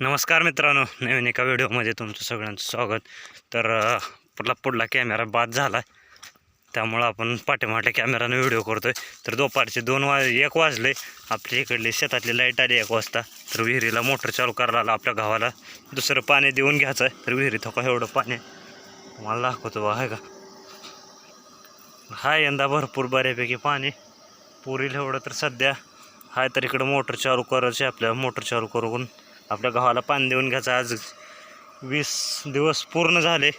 नमस्कार मित्रांनो नवीन एका व्हिडिओमध्ये तुमचं सगळ्यांचं स्वागत. तर आपला पुढला कॅमेरा बाद झाला त्यामुळं आपण पाठीमाठ्या कॅमेरानं व्हिडिओ करतोय. तर दुपारचे दोन वाज एक वाजले. आपल्या इकडली शेतातली लाइट आली एक वाजता. तर विहिरीला मोटर चालू करायला आला आपल्या गावाला. दुसरं पाणी देऊन घ्यायचं आहे तर विहिरी थोका एवढं पाणी. मला दाखवतो बा आहे का? हाय यंदा भरपूर बऱ्यापैकी पाणी. पुरील एवढं तर सध्या. हाय तर इकडं मोटर चालू करायची आपल्या. मोटर चालू करून आपल्या गव्हाला पाणी देऊन घ्यायचं. आज वीस दिवस पूर्ण झाले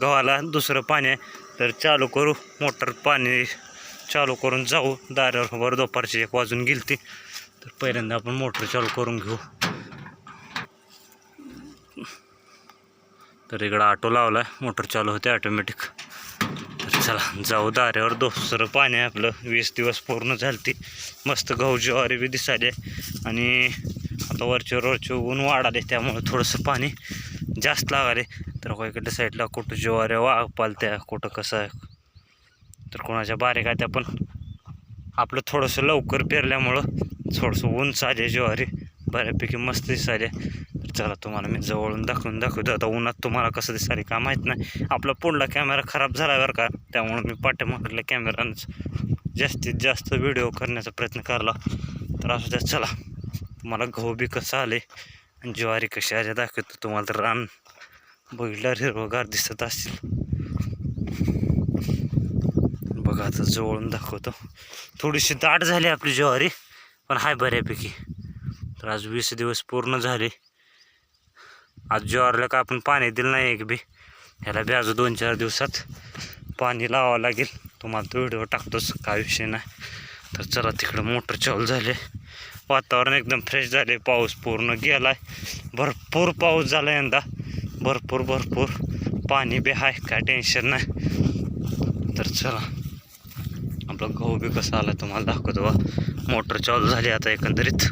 गव्हाला दुसरं पाणी आहे. तर चालू करू. मोटर पाणी चालू करून जाऊ. दारावर दुपारची एक वाजून गेलती. तर पहिल्यांदा आपण मोटर चालू करून घेऊ. तर इकडं ऑटो लावला आहे मोटर चालू होते ऑटोमॅटिक तर चला जाऊ. दाऱ्यावर दुसरं पाणी आहे. आपलं वीस दिवस पूर्ण झालती. मस्त गहू ज्वारी बी दिसाले आणि आता वरचे वरचे ऊन वाढाले त्यामुळं थोडंसं पाणी जास्त लागाले. तर इकडल्या साईडला कुठं ज्वारे वाघ पालत्या कुठं कसं आहे? तर कोणाच्या बारीक आहे त्या पण. आपलं थोडंसं लवकर पेरल्यामुळं थोडंसं ऊन चाले ज्वारी बऱ्यापैकी मस्त दिसाले तर चला तुम्हाला मी जवळून दाखवून दाखवतो. आता उन्हात तुम्हाला कसं दिसाले का माहीत नाही. आपला पुढला कॅमेरा खराब झाला बरं का? त्यामुळं मी पाठीमागल्या कॅमेरानंच जास्तीत जास्त व्हिडिओ करण्याचा प्रयत्न करला. तर असू द्या चला. तुम्हाला गहू बी कसं आले आणि ज्वारी कशी आले दाखवतो तुम्हाला. तर रान बघितल्यावर हिरवगार दिसत असेल बघा आता जवळून दाखवतो. थोडीशी दाट झाली आपली ज्वारी पण हाय बऱ्यापैकी. तर आज वीस दिवस पूर्ण झाले. आज ज्वारीला का आपण पाणी दिलं नाही एक बी? ह्याला बी अजून दोन चार दिवसात पाणी लावावं लागेल. तुम्हाला तो व्हिडिओ टाकतोच काय विषय नाही. तर चला तिकडं मोटर चालू झाले. वातावरण एकदम फ्रेश झाले. पाऊस पूर्ण गेलाय. भरपूर पाऊस झाला यंदा. भरपूर भरपूर. पाणी बी आहे काय टेन्शन नाही. तर चला. आपला गहू बी कसा आला तुम्हाला दाखवतो बा. मोटर चालू झाली आता एकंदरीत.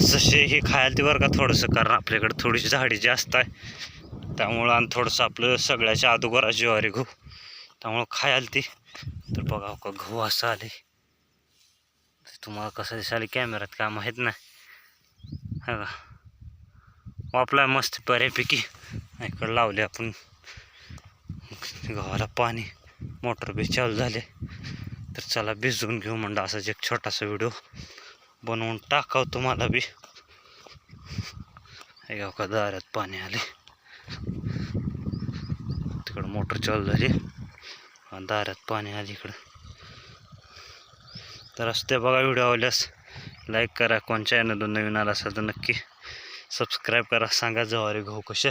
जसे हे खायला ते बरं का थोडंसं कारण आपल्याकडे थोडीशी झाडी जास्त आहे. त्यामुळं आणि थोडंसं आपलं सगळ्याच्या अगोदर ज्वारी गहू त्यामुळं खायला ती तर बघा का गहू असं आले तुम्हाला कसं दिसाले कॅमेऱ्यात काय माहीत नाही. हा का? वापला मस्त बऱ्यापैकी. इकडं लावले आपण. गव्हाला पाणी मोटर बी चालू झाले तर चला भिजवून घेऊ म्हणलं असाच एक छोटासा व्हिडिओ बनवून टाकाव तुम्हाला बी. हे गाव का दारात पाणी आले तिकडं मोटर चालू झाली. दारात पाणी आले इकडं तर असते बघा व्हिडिओ आवडल्यास लाईक करा. कोण चॅनलून नवीन आला असेल तर नक्की सबस्क्राईब करा. सांगा जवारी गहू कसे.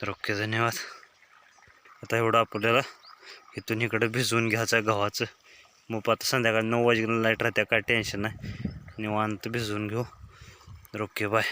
तर ओके धन्यवाद. आता एवढं आपल्याला इथून इकडं भिजवून घ्यायचं गव्हाचं. मग आता संध्याकाळी नऊ वाजेला लाइट राहत्या काय टेन्शन नाही. निवांत भिजवून घेऊ. तर ओके बाय